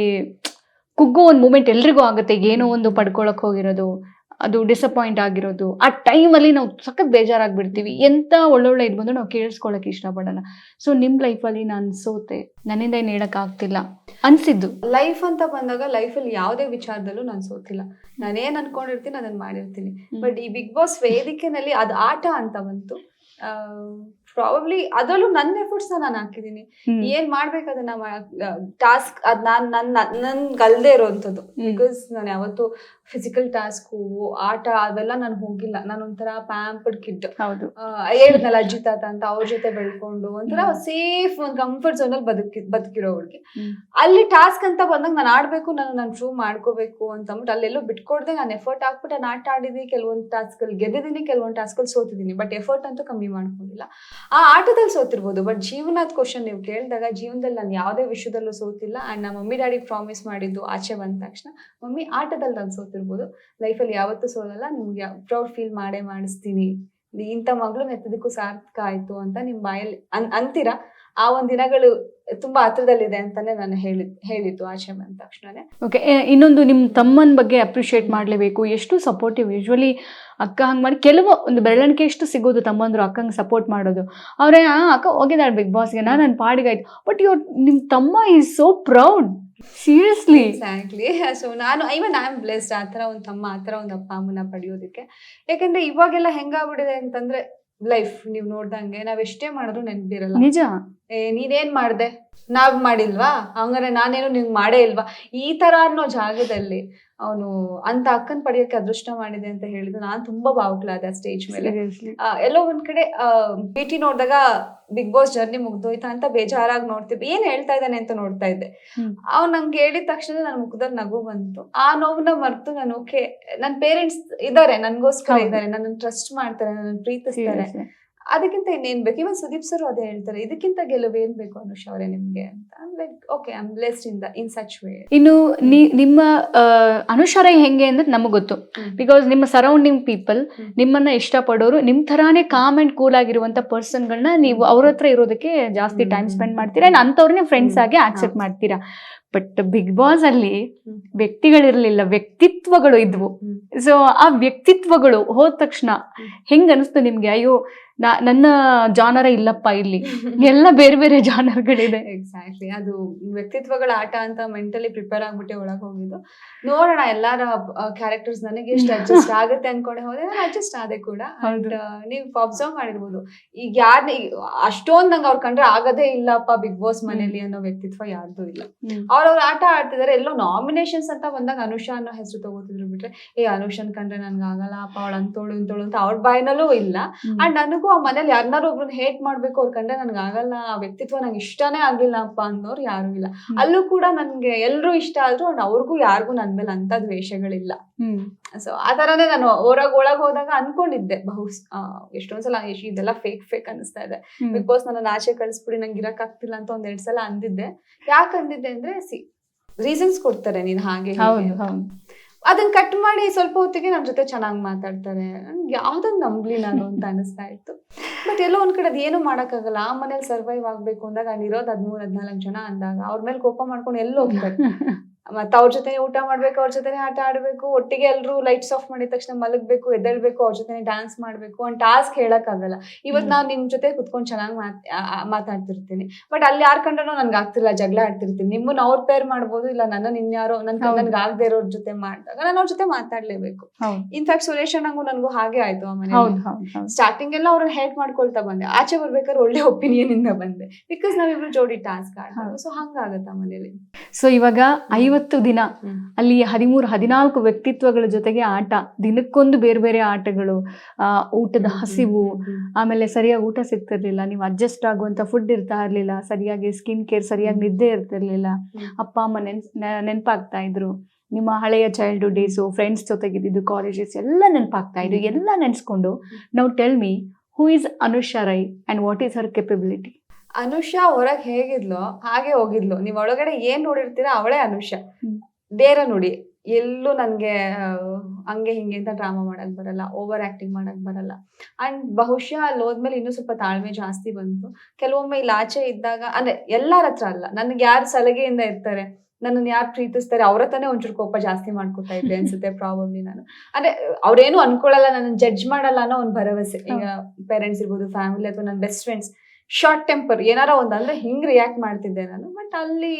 ಕುಗ್ಗೋ ಒಂದು ಮೂಮೆಂಟ್ ಎಲ್ರಿಗೂ ಆಗುತ್ತೆ ಏನೋ ಒಂದು ಪಡ್ಕೊಳಕ್ ಹೋಗಿರೋದು ಅದು ಡಿಸಪಾಯಿಂಟ್ ಆಗಿರೋದು. ಆ ಟೈಮಲ್ಲಿ ನಾವು ಸಖತ್ ಬೇಜಾರಾಗ್ಬಿಡ್ತೀವಿ. ಎಂತ ಒಳ್ಳೊಳ್ಳೆ ಇದು ಬಂದು ನಾವು ಕೇಳಿಸ್ಕೊಳಕ್ ಇಷ್ಟಪಡೋಣ ಸೊ ನಿಮ್ಮ ಲೈಫಲ್ಲಿ ನಾನು ಸೋತೆ. ನನ್ನಿಂದ ಏನು ಹೇಳಕ್ ಆಗ್ತಿಲ್ಲ ಅನ್ಸಿದ್ದು. ಲೈಫ್ ಅಂತ ಬಂದಾಗ ಲೈಫಲ್ಲಿ ಯಾವುದೇ ವಿಚಾರದಲ್ಲೂ ನಾನು ಸೋತಿಲ್ಲ. ನಾನೇನ್ ಅನ್ಕೊಂಡಿರ್ತೀನಿ ಅದನ್ನ ಮಾಡಿರ್ತೀನಿ. ಬಟ್ ಈ ಬಿಗ್ ಬಾಸ್ ವೇದಿಕೆನಲ್ಲಿ ಅದು ಆಟ ಅಂತ ಬಂತು. Oh. ಪ್ರಾಬಬ್ಲಿ ಅದರಲ್ಲೂ ನನ್ನ ಎಫರ್ಟ್ಸ್ ನಾನು ಹಾಕಿದೀನಿ. ಏನ್ ಮಾಡ್ಬೇಕು ಅದನ್ನ ಟಾಸ್ಕ್ ಅದ್ ನಾನ್ ನನ್ನ ನನ್ ಗಲ್ದೆ ಇರೋಂಥದ್ದು. ಬಿಕಾಸ್ ನಾನು ಯಾವತ್ತು ಫಿಸಿಕಲ್ ಟಾಸ್ಕ್ ಆಟ ಅವೆಲ್ಲ ನಾನು ಹೋಗಿಲ್ಲ. ನಾನು ಒಂಥರ ಪ್ಯಾಂಪಡ್ ಕಿಡ್ ಹೌದು. ಹೇಳಿದ್ನಲ್ಲ ಅಜ್ಜಿ ತಾತ ಅಂತ ಅವ್ರ ಜೊತೆ ಬೆಳ್ಕೊಂಡು ಒಂಥರ ಸೇಫ್ ಒಂದ್ ಕಂಫರ್ಟ್ ಝೋನ್ ಅಲ್ಲಿ ಬದುಕಿ ಬದುಕಿರೋ ಹುಡುಗಿ. ಅಲ್ಲಿ ಟಾಸ್ಕ್ ಅಂತ ಬಂದಾಗ ನಾನು ಆಡ್ಬೇಕು ನಾನು ನಾನು ಪ್ರೂವ್ ಮಾಡ್ಕೋಬೇಕು ಅಂತ ಅಂದ್ಬಿಟ್ಟು ಅಲ್ಲೆಲ್ಲೋ ಬಿಟ್ಕೊಡ್ದೆ. ನಾನು ಎಫರ್ಟ್ ಹಾಕ್ಬಿಟ್ಟು ನಾನು ಆಟ ಆಡಿದ್ದೀನಿ ಕೆಲವೊಂದು ಟಾಸ್ಕ್ ಅಲ್ಲಿ ಗೆದ್ದಿದ್ದೀನಿ ಕೆಲವೊಂದು ಟಾಸ್ಕ್ ಅಲ್ಲಿ ಸೋತಿದ್ದೀನಿ. ಬಟ್ ಎಫರ್ಟ್ ಅಂತೂ ಕಮ್ಮಿ ಮಾಡ್ಕೊಂಡಿಲ್ಲ. ಆ ಆಟದಲ್ಲಿ ಸೋತಿರ್ಬೋದು ಬಟ್ ಜೀವನದ ಕ್ವಶನ್ ನೀವು ಕೇಳಿದಾಗ ಜೀವನದಲ್ಲಿ ನಾನು ಯಾವುದೇ ವಿಷಯದಲ್ಲೂ ಸೋತಿಲ್ಲ ಆ್ಯಂಡ್ ನಮ್ಮ ಮಮ್ಮಿ, ಡ್ಯಾಡಿ ಪ್ರಾಮಿಸ್ ಮಾಡಿದ್ದು ಆಚೆ ಬಂದ ತಕ್ಷಣ, ಮಮ್ಮಿ, ಆಟದಲ್ಲಿ ನಾನು ಸೋತಿರ್ಬೋದು ಲೈಫಲ್ಲಿ ಯಾವತ್ತೂ ಸೋಲಲ್ಲ, ನಿಮ್ಗೆ ಪ್ರೌಡ್ ಫೀಲ್ ಮಾಡೇ ಮಾಡಿಸ್ತೀನಿ. ಇಂಥ ಮಗಳು ಮೆತ್ತದಕ್ಕೂ ಸಾರ್ಥಕ ಆಯಿತು ಅಂತ ನಿಮ್ಮ ಬಾಯಲ್ಲಿ ಅನ್, ಅಂತೀರ? ಆ ಒಂದು ದಿನಗಳು ತುಂಬಾ ಹತ್ರದಲ್ಲಿದೆ ಅಂತಾನೆ ನಾನು ಹೇಳಿ ಹೇಳಿದ್ದು ಆಚೆ ಬಂದ ತಕ್ಷಣನೇ. ಓಕೆ ಇನ್ನೊಂದು ನಿಮ್ಮ ತಮ್ಮನ ಬಗ್ಗೆ ಅಪ್ರಿಷಿಯೇಟ್ ಮಾಡಲೇಬೇಕು. ಎಷ್ಟು ಸಪೋರ್ಟಿವ್ ಯೂಶ್ವಲಿ ಅಕ್ಕ ಹಂಗೆ ಮಾಡಿ ಕೆಲವು ಒಂದು ಬೆರಳಿಕೆ ಎಷ್ಟು ಸಿಗೋದು ತಮ್ಮಂದ್ರು ಅಕ್ಕಂಗೆ ಸಪೋರ್ಟ್ ಮಾಡೋದು. ಅವರೇ ಆ ಅಕ್ಕ ಹೋಗಿದ್ದಾಳೆ ಬಿಗ್ ಬಾಸ್ಗೆ ನಾನು ನನ್ನ ಪಾಡಿಗಾಯ್ತು ಬಟ್ ಇವ್ರು ನಿಮ್ಮ ತಮ್ಮ is so proud seriously exactly so ನಾನು ಐವನ್ ಐ ಆಮ್ ಬ್ಲೆಸ್ಡ್ ಆ ಥರ ಒಂದು ತಮ್ಮ ಆ ಥರ ಒಂದು ಅಪ್ಪ ಅಮ್ಮನ ಪಡೆಯೋದಕ್ಕೆ. ಯಾಕಂದ್ರೆ ಇವಾಗೆಲ್ಲ ಹೆಂಗಾಗ್ಬಿಟ್ಟಿದೆ ಅಂತಂದ್ರೆ ಲೈಫ್ ನೀವ್ ನೋಡ್ದಂಗೆ ನಾವ್ ಎಷ್ಟೇ ಮಾಡಿದ್ರು ನೆನ್ಪಿರಲ್ಲ. ನಿಜ. ಏ ನೀನೇನ್ ಮಾಡ್ದೆ? ನಾವ್ ಮಾಡಿಲ್ವಾ? ಹಂಗಾರೆ ನಾನೇನು ನಿಂಗ್ ಮಾಡೇ ಇಲ್ವಾ? ಈ ತರ ಅನ್ನೋ ಜಾಗದಲ್ಲಿ ಅವನು ಅಂತ ಅಕ್ಕನ್ ಪಡೆಯಕ್ಕೆ ಅದೃಷ್ಟ ಮಾಡಿದೆ ಅಂತ ಹೇಳಿದ್ರು ನಾನ್ ತುಂಬಾ ಭಾವುಕಳಾದೆ ಆ ಸ್ಟೇಜ್ ಮೇಲೆ. ಆ, ಎಲ್ಲೋ ಒಂದ್ ಕಡೆ ಭೇಟಿ ನೋಡಿದಾಗ ಬಿಗ್ ಬಾಸ್ ಜರ್ನಿ ಮುಗ್ದೋಯ್ತಾ ಅಂತ ಬೇಜಾರಾಗಿ ನೋಡ್ತಿದ್ದೆ. ಏನ್ ಹೇಳ್ತಾ ಇದ್ದಾನೆ ಅಂತ ನೋಡ್ತಾ ಇದ್ದೆ. ಹ್ಮ್. ಅವ್ನು ನಂಗೆ ಹೇಳಿದ ತಕ್ಷಣ ನನ್ನ ಮುಖದಲ್ಲಿ ನಗು ಬಂತು. ಆ ನೋವನ್ನ ಮರ್ತು ನಾನು ಓಕೆ ನನ್ನ ಪೇರೆಂಟ್ಸ್ ಇದಾರೆ ನನ್ಗೋಸ್ಕರ ಇದ್ದಾರೆ ನನ್ನ ಟ್ರಸ್ಟ್ ಮಾಡ್ತಾರೆ ನನ್ನ ಪ್ರೀತಿಸ್ತಾರೆ. Seriously. ಅದಕ್ಕಿಂತ ಇನ್ನೇನ್ ಬೇಕು? ಇವನ್ ಸುದೀಪ್ ಸರ್ ಅದೇ ಹೇಳ್ತಾರೆ ಇದಕ್ಕಿಂತ ಗೆಲುವು ಏನ್ ಬೇಕು ಅನುಷ್ ಅವರೇ ನಿಮ್ಗೆ? ಅಂತ. Like okay I am blessed in the in such way ಇನ್ನು ನಿಮ್ಮ ಅನುಷಾರ ಹೆಂಗೆ ಅಂದ್ರೆ ನಮಗೆ ಗೊತ್ತು. ಬಿಕಾಸ್ ನಿಮ್ಮ ಸರೌಂಡಿಂಗ್ ಪೀಪಲ್. ನಿಮ್ಮನ್ನ ಇಷ್ಟಪಡೋರು ನಿಮ್ ತರಾನೇ ಕಾಮ್ ಅಂಡ್ ಕೂಲ್ ಆಗಿರುವಂತ ಪರ್ಸನ್ಗಳನ್ನ ನೀವು ಅವ್ರ ಹತ್ರ ಇರೋದಕ್ಕೆ ಜಾಸ್ತಿ ಟೈಮ್ ಸ್ಪೆಂಡ್ ಮಾಡ್ತೀರಾ? ಅಂತವ್ರನ್ನೇ ಫ್ರೆಂಡ್ಸ್ ಆಗಿ ಆಕ್ಸೆಪ್ಟ್ ಮಾಡ್ತೀರಾ? ಬಟ್ ಬಿಗ್ ಬಾಸ್ ಅಲ್ಲಿ ವ್ಯಕ್ತಿಗಳಿರಲಿಲ್ಲ ವ್ಯಕ್ತಿತ್ವಗಳು ಇದ್ವು. ಸೊ ಆ ವ್ಯಕ್ತಿತ್ವಗಳು ಹೋದ ತಕ್ಷಣ ಹೆಂಗ ಅನಿಸ್ತು ನಿಮ್ಗೆ? ಅಯ್ಯೋ ನಾ- ನನ್ನ ಜಾನರ ಇಲ್ಲಪ್ಪ ಇಲ್ಲಿ. ಎಲ್ಲ ಬೇರೆ ಬೇರೆ ಜಾನರ್ಗಳಿದೆ. ಎಕ್ಸಾಕ್ಟ್ಲಿ ಅದು ವ್ಯಕ್ತಿತ್ವಗಳ ಆಟ ಅಂತ ಮೆಂಟಲಿ ಪ್ರಿಪೇರ್ ಆಗ್ಬಿಟ್ಟೆ ಒಳಗೆ ಹೋಗಿದ್ದು. ನೋಡೋಣ ಎಲ್ಲಾರ ಕ್ಯಾರೆಕ್ಟರ್ಸ್ ನನಗೆ ಎಷ್ಟು ಅಡ್ಜಸ್ಟ್ ಆಗುತ್ತೆ ಅನ್ಕೊಂಡೆ. ಹೋದೆ ನಾನು ಅಡ್ಜಸ್ಟ್ ಆದೆ ಕೂಡ. ನೀವು ಅಬ್ಸರ್ವ್ ಮಾಡಿರ್ಬೋದು. ಈಗ ಯಾರ ಅಷ್ಟೊಂದಂಗ ಅವ್ರ ಕಂಡ್ರೆ ಆಗದೇ ಇಲ್ಲಪ್ಪ ಬಿಗ್ ಬಾಸ್ ಮನೇಲಿ ಅನ್ನೋ ವ್ಯಕ್ತಿತ್ವ ಯಾರ್ದು ಇಲ್ಲ. ಅವ್ರವ್ರ ಆಟ ಆಡ್ತಿದಾರೆ ಎಲ್ಲೋ ನಾಮಿನೇಷನ್ಸ್ ಅಂತ ಬಂದಾಗ ಅನುಷಾ ಅನ್ನೋ ಹೆಸರು ತಗೋತಿದ್ರು ಬಿಟ್ರೆ ಏ ಅನುಷನ್ ಕಂಡ್ರೆ ನನ್ಗೆ ಆಗಲ್ಲ ಅಪ್ಪ ಅವಳು ಅಂತೋಳು ಅಂತೋಳು ಅಂತ ಅವ್ರ ಬಾಯಿನಲ್ಲೂ ಇಲ್ಲ. ಅಂಡ್ ನನಗೂ ಆ ಮನೇಲಿ ಯಾರನ್ನಾರು ಒಬ್ರನ್ನ ಹೇಟ್ ಮಾಡ್ಬೇಕು ಅವ್ರ ಕಂಡ್ರೆ ನನ್ಗೆ ಆಗಲ್ಲ ಆ ವ್ಯಕ್ತಿತ್ವ ನಂಗೆ ಇಷ್ಟನೇ ಆಗ್ಲಿಲ್ಲ ಅಪ್ಪ ಅನ್ನೋರು ಯಾರು ಇಲ್ಲ. ಅಲ್ಲೂ ಕೂಡ ನನ್ಗೆ ಎಲ್ರು ಇಷ್ಟ ಆದ್ರು ಅಂಡ್ ಅವ್ರಿಗೂ ಯಾರಿಗೂ ನನ್ ಮೇಲೆ ಅಂತ ದ್ವೇಷಗಳಿಲ್ಲ. ಸೊ ಆ ತರನೇ ನಾನು ಹೊರಗ್ ಒಳಗ್ ಹೋದಾಗ ಅನ್ಕೊಂಡಿದ್ದೆ. ಬಹು ಎಷ್ಟೊಂದ್ಸಲ ಇದೆಲ್ಲ ಫೇಕ್ ಫೇಕ್ ಅನಿಸ್ತಾ ಇದೆ. ಬಿಕಾಸ್ ಬಿಗ್ ಬಾಸ್ ನನ್ನ ಆಚೆ ಕಳಿಸ್ಬಿಡಿ ನಂಗೆ ಇರಕ್ ಆಗ್ತಿಲ್ಲ ಅಂತ ಒಂದ್ ಎರಡ್ ಸಲ ಅಂದಿದ್ದೆ. ಯಾಕೆ ಅಂದಿದ್ದೆ ಅಂದ್ರೆ ಸಿ ರೀಸನ್ಸ್ ಕೊಡ್ತಾರೆ ನೀನ್ ಹಾಗೆ ಅದನ್ನ ಕಟ್ ಮಾಡಿ ಸ್ವಲ್ಪ ಹೊತ್ತಿಗೆ ನನ್ ಜೊತೆ ಚೆನ್ನಾಗಿ ಮಾತಾಡ್ತಾರೆ. ನನ್ಗೆ ಯಾವ್ದನ್ನ ನಂಬ್ಲಿ ನಾನು ಅಂತ ಅನಿಸ್ತಾ ಇತ್ತು. ಬಟ್ ಎಲ್ಲೋ ಒಂದ್ ಕಡೆ ಅದೇನು ಮಾಡಕ್ಕಾಗಲ್ಲ. ಆ ಮನೇಲಿ ಸರ್ವೈವ್ ಆಗ್ಬೇಕು ಅಂದಾಗ ಅಲ್ಲಿ ಇರೋದ್ ಹದ್ಮೂರ್ ಹದ್ನಾಲ್ಕು ಜನ ಅಂದಾಗ ಅವ್ರ ಮೇಲೆ ಕೋಪ ಮಾಡ್ಕೊಂಡು ಎಲ್ಲಿ ಹೋಗ್ತಾರೆ. ಮತ್ತೆ ಅವ್ರ ಜೊತೆ ಊಟ ಮಾಡ್ಬೇಕು ಅವ್ರ ಜೊತೆ ಆಟ ಆಡ್ಬೇಕು ಒಟ್ಟಿಗೆ ಎಲ್ರು ಲೈಟ್ಸ್ ಆಫ್ ಮಾಡಿದ ತಕ್ಷಣ ಮಲಗ್ಬೇಕು ಎದ್ದೇಳ್ಬೇಕು ಅವ್ರ ಜೊತೆ ಡ್ಯಾನ್ಸ್ ಮಾಡ್ಬೇಕು ಒಂದ್ ಟಾಸ್ಕ್ ಹೇಳಕ್ ಆಗಲ್ಲ. ಇವತ್ ನಾವ್ ನಾನ್ ನಿಮ್ ಜೊತೆ ಕುತ್ಕೊಂಡ್ ಚೆನ್ನಾಗಿ ಮಾತಾಡ್ತಿರ್ತೀನಿ. ಬಟ್ ಅಲ್ಲಿ ಯಾರ್ ಕಂಡ್ರು ನನ್ಗೆ ಆಗ್ತಿಲ್ಲ ಜಗಳ ಆಡ್ತಿರ್ತೀನಿ. ನಿಮ್ಮನ್ನ ಅವ್ರ ಪೇರ್ ಮಾಡ್ಬೋದು ಇಲ್ಲ ನನ್ನ ಇನ್ಯಾರೋ ನನ್. ನನ್ಗೆ ಆಗದೆ ಇರೋರ್ ಜೊತೆ ಮಾಡಿದಾಗ ನಾನು ಅವ್ರ ಜೊತೆ ಮಾತಾಡ್ಲೇಬೇಕು. ಇನ್ಫ್ಯಾಕ್ಟ್ ಸುರೇಶ್ ಅಣ್ಣಂಗೂ ನನ್ಗೂ ಹಾಗೆ ಆಯ್ತು ಆ ಮನೆ ಸ್ಟಾರ್ಟಿಂಗ್ ಎಲ್ಲ ಅವ್ರನ್ನ ಹೆಲ್ಪ್ ಮಾಡ್ಕೊಳ್ತಾ ಬಂದೆ. ಆಚೆ ಬರ್ಬೇಕಾದ್ರೆ ಒಳ್ಳೆ ಒಪಿನಿಯನ್ ಇಂದ ಬಂದೆ. ಬಿಕಾಸ್ ನಾವಿಬ್ರು ಜೋಡಿ ಟಾಸ್ಕ್ ಆಡ್ತಾರೆ. ಸೊ ಹಂಗಾಗತ್ತ ಮನೇಲಿ. ಸೊ ಇವಾಗ ಐವತ್ತು ಐವತ್ತು ದಿನ. ಅಲ್ಲಿ ಹದಿಮೂರು ಹದಿನಾಲ್ಕು ವ್ಯಕ್ತಿತ್ವಗಳ ಜೊತೆಗೆ ಆಟ. ದಿನಕ್ಕೊಂದು ಬೇರೆ ಬೇರೆ ಆಟಗಳು ಊಟದ ಹಸಿವು ಆಮೇಲೆ ಸರಿಯಾಗಿ ಊಟ ಸಿಗ್ತಿರ್ಲಿಲ್ಲ. ನೀವು ಅಡ್ಜಸ್ಟ್ ಆಗುವಂತ ಫುಡ್ ಇರ್ತಾ ಇರ್ಲಿಲ್ಲ. ಸರಿಯಾಗಿ ಸ್ಕಿನ್ ಕೇರ್ ಸರಿಯಾಗಿ ನಿದ್ದೆ ಇರ್ತಿರ್ಲಿಲ್ಲ. ಅಪ್ಪ ಅಮ್ಮ ನೆನ್ಸ್ ನೆ- ನೆನ್ಪಾಗ್ತಾ ಇದ್ರು. ನಿಮ್ಮ ಹಳೆಯ ಚೈಲ್ಡ್ಹುಡ್ ಡೇಸು ಫ್ರೆಂಡ್ಸ್ ಜೊತೆಗಿದ್ದು ಕಾಲೇಜಸ್ ಎಲ್ಲ ನೆನಪಾಗ್ತಾ ಇದ್ರು. ಎಲ್ಲ ನೆನೆಸ್ಕೊಂಡು. ನಾವು tell me who is Anusha Rai and what is her capability Anusha ಹೊರಗ್ ಹೇಗಿದ್ಲೋ ಹಾಗೆ ಹೋಗಿದ್ಲು. ನೀವ್ ಒಳಗಡೆ ಏನ್ ನೋಡಿರ್ತೀರಾ ಅವಳೇ ಅನುಷಾ. ಬೇರೆ ನೋಡಿ. ಎಲ್ಲೂ ನನ್ಗೆ ಹಂಗೆ ಹಿಂಗೆ ಅಂತ ಡ್ರಾಮಾ ಮಾಡಕ್ ಬರಲ್ಲ ಓವರ್ ಆಕ್ಟಿಂಗ್ ಮಾಡಕ್ ಬರಲ್ಲ. ಅಂಡ್ ಬಹುಶಃ ಅಲ್ಲಿ ಹೋದ್ಮೇಲೆ ಇನ್ನೂ ಸ್ವಲ್ಪ ತಾಳ್ಮೆ ಜಾಸ್ತಿ ಬಂತು. ಕೆಲವೊಮ್ಮೆ ಇಲ್ಲಿ ಆಚೆ ಇದ್ದಾಗ ಅಂದ್ರೆ ಎಲ್ಲಾರ ಹತ್ರ ಅಲ್ಲ ನನ್ಗೆ ಯಾರು ಸಲಗೆಯಿಂದ ಇರ್ತಾರೆ ನನ್ನನ್ನು ಯಾರು ಪ್ರೀತಿಸ್ತಾರೆ ಅವ್ರ ತಾನೇ ಒಂಚೂರು ಕೋಪ ಜಾಸ್ತಿ ಮಾಡ್ಕೊತಾ ಇದ್ದೆ ಅನ್ಸುತ್ತೆ ಪ್ರಾಬಬ್ಲಿ ನಾನು. ಅಂದ್ರೆ ಅವ್ರೇನು ಅನ್ಕೊಳ್ಳಲ್ಲ ನನ್ನ ಜಡ್ಜ್ ಮಾಡಲ್ಲ ಅನ್ನೋ ಒಂದು ಭರವಸೆ. ಈಗ ಪೇರೆಂಟ್ಸ್ ಇರ್ಬೋದು ಫ್ಯಾಮಿಲಿ ಅಥವಾ ನನ್ನ ಬೆಸ್ಟ್ ಫ್ರೆಂಡ್ಸ್ ಶಾರ್ಟ್ ಟೆಂಪರ್ ಏನಾರ ಒಂದು ಅಂದ್ರೆ ಹಿಂಗ್ ರಿಯಾಕ್ಟ್ ಮಾಡ್ತಿದ್ದೆ ನಾನು ಬಟ್ ಅಲ್ಲಿ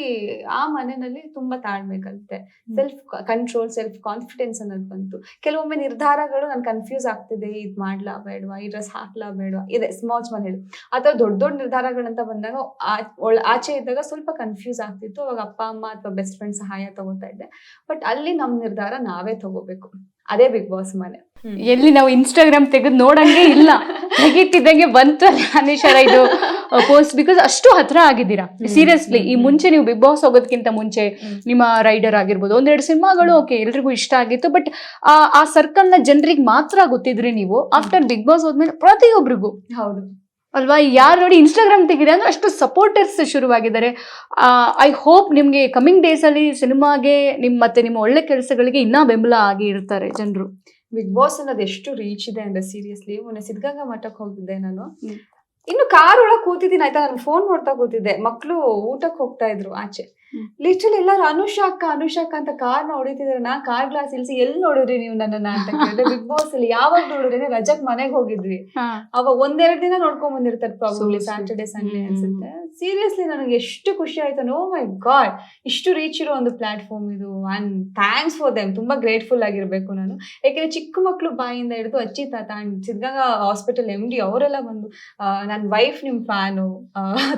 ಆ ಮನೆಯಲ್ಲಿ ತುಂಬಾ ತಾಳ್ಮೆ ಕಲಿತೆ. ಸೆಲ್ಫ್ ಕಂಟ್ರೋಲ್ ಸೆಲ್ಫ್ ಕಾನ್ಫಿಡೆನ್ಸ್ ಅನ್ನೋದು ಬಂತು. ಕೆಲವೊಮ್ಮೆ ನಿರ್ಧಾರಗಳು ನಾನು ಕನ್ಫ್ಯೂಸ್ ಆಗ್ತಿದೆ ಇದ್ ಮಾಡ್ಲಾ ಬೇಡವಾ ಈ ಡ್ರೆಸ್ ಹಾಕ್ಲಾ ಬೇಡವಾ ಇದೆ ಸ್ಮಾಲ್ ಸ್ಮಾಲ್ ಹೇಳಿ. ಆ ಥರ ದೊಡ್ಡ ದೊಡ್ಡ ನಿರ್ಧಾರಗಳಂತ ಬಂದಾಗ ಆಚೆ ಇದ್ದಾಗ ಸ್ವಲ್ಪ ಕನ್ಫ್ಯೂಸ್ ಆಗ್ತಿತ್ತು ಅವಾಗ ಅಪ್ಪ ಅಮ್ಮ ಅಥವಾ ಬೆಸ್ಟ್ ಫ್ರೆಂಡ್ ಸಹಾಯ ತಗೋತಾ ಇದ್ದೆ. ಬಟ್ ಅಲ್ಲಿ ನಮ್ಮ ನಿರ್ಧಾರ ನಾವೇ ತಗೋಬೇಕು. ಅದೇ ಬಿಗ್ ಬಾಸ್ ಮನೆ. ಎಲ್ಲಿ ನಾವು ಇನ್ಸ್ಟಾಗ್ರಾಮ್ ತೆಗೆದು ನೋಡಂಗೆ ಇಲ್ಲ. ತೆಗಿತಿದ್ದಂಗೆ ಬಂತು ಅನೇಶ್ವರ ಇದು ಪೋಸ್ಟ್ ಬಿಕಾಸ್ ಅಷ್ಟು ಹತ್ರ ಆಗಿದ್ದೀರಾ. ಸೀರಿಯಸ್ಲಿ ಈ ಮುಂಚೆ ನೀವು ಬಿಗ್ ಬಾಸ್ ಹೋಗೋದಕ್ಕಿಂತ ಮುಂಚೆ ನಿಮ್ಮ ರೈಡರ್ ಆಗಿರ್ಬೋದು ಒಂದೆರಡು ಸಿನಿಮಾಗಳು ಓಕೆ ಎಲ್ರಿಗೂ ಇಷ್ಟ ಆಗಿತ್ತು ಬಟ್ ಆ ಸರ್ಕಲ್ನ ನ ಜನರಿಗೆ ಮಾತ್ರ ಗೊತ್ತಿದ್ರಿ ನೀವು. ಆಫ್ಟರ್ ಬಿಗ್ ಬಾಸ್ ಹೋದ್ಮೇಲೆ ಪ್ರತಿಯೊಬ್ಬರಿಗೂ ಹೌದು. ಅಲ್ವಾ? ಯಾರು ನೋಡಿ ಇನ್ಸ್ಟಾಗ್ರಾಮ್ ತೆಗಿದೆ ಅಂದ್ರೆ ಅಷ್ಟು ಸಪೋರ್ಟರ್ಸ್ ಶುರುವಾಗಿದ್ದಾರೆ. ಐ ಹೋಪ್ ನಿಮಗೆ ಕಮಿಂಗ್ ಡೇಸಲ್ಲಿ ಅಲ್ಲಿ ಸಿನಿಮಾಗೆ ನಿಮ್ಮ ಮತ್ತೆ ನಿಮ್ಮ ಒಳ್ಳೆ ಕೆಲಸಗಳಿಗೆ ಇನ್ನೂ ಬೆಂಬಲ ಆಗಿ ಇರ್ತಾರೆ ಜನರು. ಬಿಗ್ ಬಾಸ್ ಅನ್ನೋದು ಎಷ್ಟು ರೀಚ್ ಇದೆ ಅಂದ್ರೆ ಸೀರಿಯಸ್ಲಿ ಮೊನ್ನೆ ಸಿದ್ಧಗಂಗಾ ಮಠಕ್ಕೆ ಹೋಗಿದ್ದೆ ನಾನು. ಇನ್ನು ಕಾರ್ ಒಳಗೆ ಕೂತಿದ್ದೀನಿ ಆಯ್ತಾ? ನಾನು ಫೋನ್ ನೋಡ್ತಾ ಕೂತಿದ್ದೆ. ಮಕ್ಕಳು ಊಟಕ್ಕೆ ಹೋಗ್ತಾ ಇದ್ರು ಆಚೆ. ಲಿಟ್ರಲಿ ಎಲ್ಲಾರು ಅನುಷಾಕ ಅನುಷಾಕ ಅಂತ ಕಾರ್ನ ಹೊಡಿತಿದ್ರೆ. ನಾ ಕಾರ್ ಗ್ಲಾಸ್ ಇಲ್ಸಿ ಎಲ್ಲಿ ನೋಡಿದ್ರಿ ನೀವು ನನ್ನನ್ನ ಅಂತ ಕೇಳಿದ್ರೆ ಬಿಗ್ ಬಾಸ್ ಅಲ್ಲಿ ಯಾವಾಗ ನೋಡಿದ್ರೆ ರಜಕ್ ಮನೆಗೆ ಹೋಗಿದ್ವಿ. ಅವಾಗ ಒಂದೆರಡು ದಿನ ನೋಡ್ಕೊಂಡ್ ಬಂದಿರ್ತಾರೆ ಪ್ರಾಬ್ಲಮ್. ಸ್ಯಾಟರ್ಡೆ ಸಂಡೇ ಅನ್ಸುತ್ತೆ. ಸೀರಿಯಸ್ಲಿ ನನಗೆ ಎಷ್ಟು ಖುಷಿ ಆಯ್ತು ನೋ ಮೈ ಗಾಡ್ ಇಷ್ಟು ರೀಚ್ ಇರೋ ಒಂದು ಪ್ಲಾಟ್ಫಾರ್ಮ್ ಇದು. ಅಂಡ್ ಥ್ಯಾಂಕ್ಸ್ ಫಾರ್ ದೆಮ್ ತುಂಬಾ ಗ್ರೇಟ್ಫುಲ್ ಆಗಿರ್ಬೇಕು ನಾನು. ಯಾಕೆಂದ್ರೆ ಚಿಕ್ಕ ಮಕ್ಕಳು ಬಾಯಿಂದ ಹಿಡಿದು ಅಜ್ಜಿ ತಾತ and Siddaganga hospital M D ಅವರೆಲ್ಲ ಬಂದು ನನ್ನ ವೈಫ್ ನಿಮ್ ಫ್ಯಾನು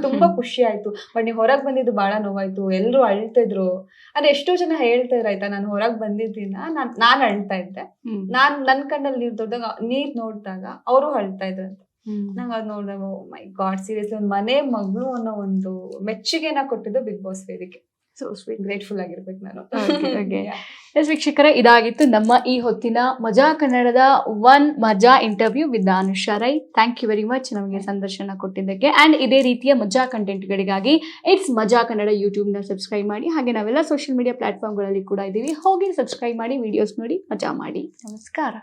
ತುಂಬಾ ಖುಷಿ ಆಯ್ತು. ಬಟ್ ನೀವು ಹೊರಗೆ ಬಂದಿದ್ದು ಬಹಳ ನೋವಾಯ್ತು. ಎಲ್ಲರೂ ಅಳ್ತಿದ್ರು ಅಂದ್ರೆ ಎಷ್ಟೋ ಜನ ಹೇಳ್ತಾ ಇದ್ರು ಆಯ್ತಾ ನಾನು ಹೊರಗೆ ಬಂದಿದ್ದೀನ? ನಾನು ನಾನು ಅಳ್ತಾ ಇದ್ದೆ. ನಾನ್ ನನ್ ಕಣ್ಣಲ್ಲಿ ನೀರ್ ದೊಡ್ಡಾಗ ನೀರ್ ನೋಡಿದಾಗ ಅವರು ಅಳ್ತಾ ಇದ್ರಂತೆ ನಂಗೆ ಅದ್ ನೋಡಿದಾಗ ಮೈ ಗಾಡ್ ಸೀರಿಯಸ್ ಒಂದ್ ಮನೆ ಮಗಳು ಅನ್ನೋ ಒಂದು ಮೆಚ್ಚುಗೆನ ಕೊಟ್ಟಿದ್ದು ಬಿಗ್ ಬಾಸ್ ವೇದಿಕೆ. ಸೊ ಸ್ವೀಟ್ ಗ್ರೇಟ್ಫುಲ್ ಆಗಿರ್ಬೇಕು ನಾನು. ಎಸ್ ವೀಕ್ಷಕರೇ ಇದಾಗಿತ್ತು ನಮ್ಮ ಈ ಹೊತ್ತಿನ ಮಜಾ ಕನ್ನಡದ ಒನ್ ಮಜಾ interview with Anusha Rai thank you very much ನಮಗೆ ಸಂದರ್ಶನ ಕೊಟ್ಟಿದ್ದಕ್ಕೆ. ಆ್ಯಂಡ್ ಇದೇ ರೀತಿಯ ಮಜಾ ಕಂಟೆಂಟ್ಗಳಿಗಾಗಿ ಇಟ್ಸ್ ಮಜಾ ಕನ್ನಡ ಯೂಟ್ಯೂಬ್ನ ಸಬ್ಸ್ಕ್ರೈಬ್ ಮಾಡಿ. ಹಾಗೆ ನಾವೆಲ್ಲ ಸೋಷಿಯಲ್ ಮೀಡಿಯಾ ಪ್ಲಾಟ್ಫಾರ್ಮ್ಗಳಲ್ಲಿ ಕೂಡ ಇದ್ದೀವಿ. ಹೋಗಿ ಸಬ್ಸ್ಕ್ರೈಬ್ ಮಾಡಿ ವಿಡಿಯೋಸ್ ನೋಡಿ ಮಜಾ ಮಾಡಿ. ನಮಸ್ಕಾರ.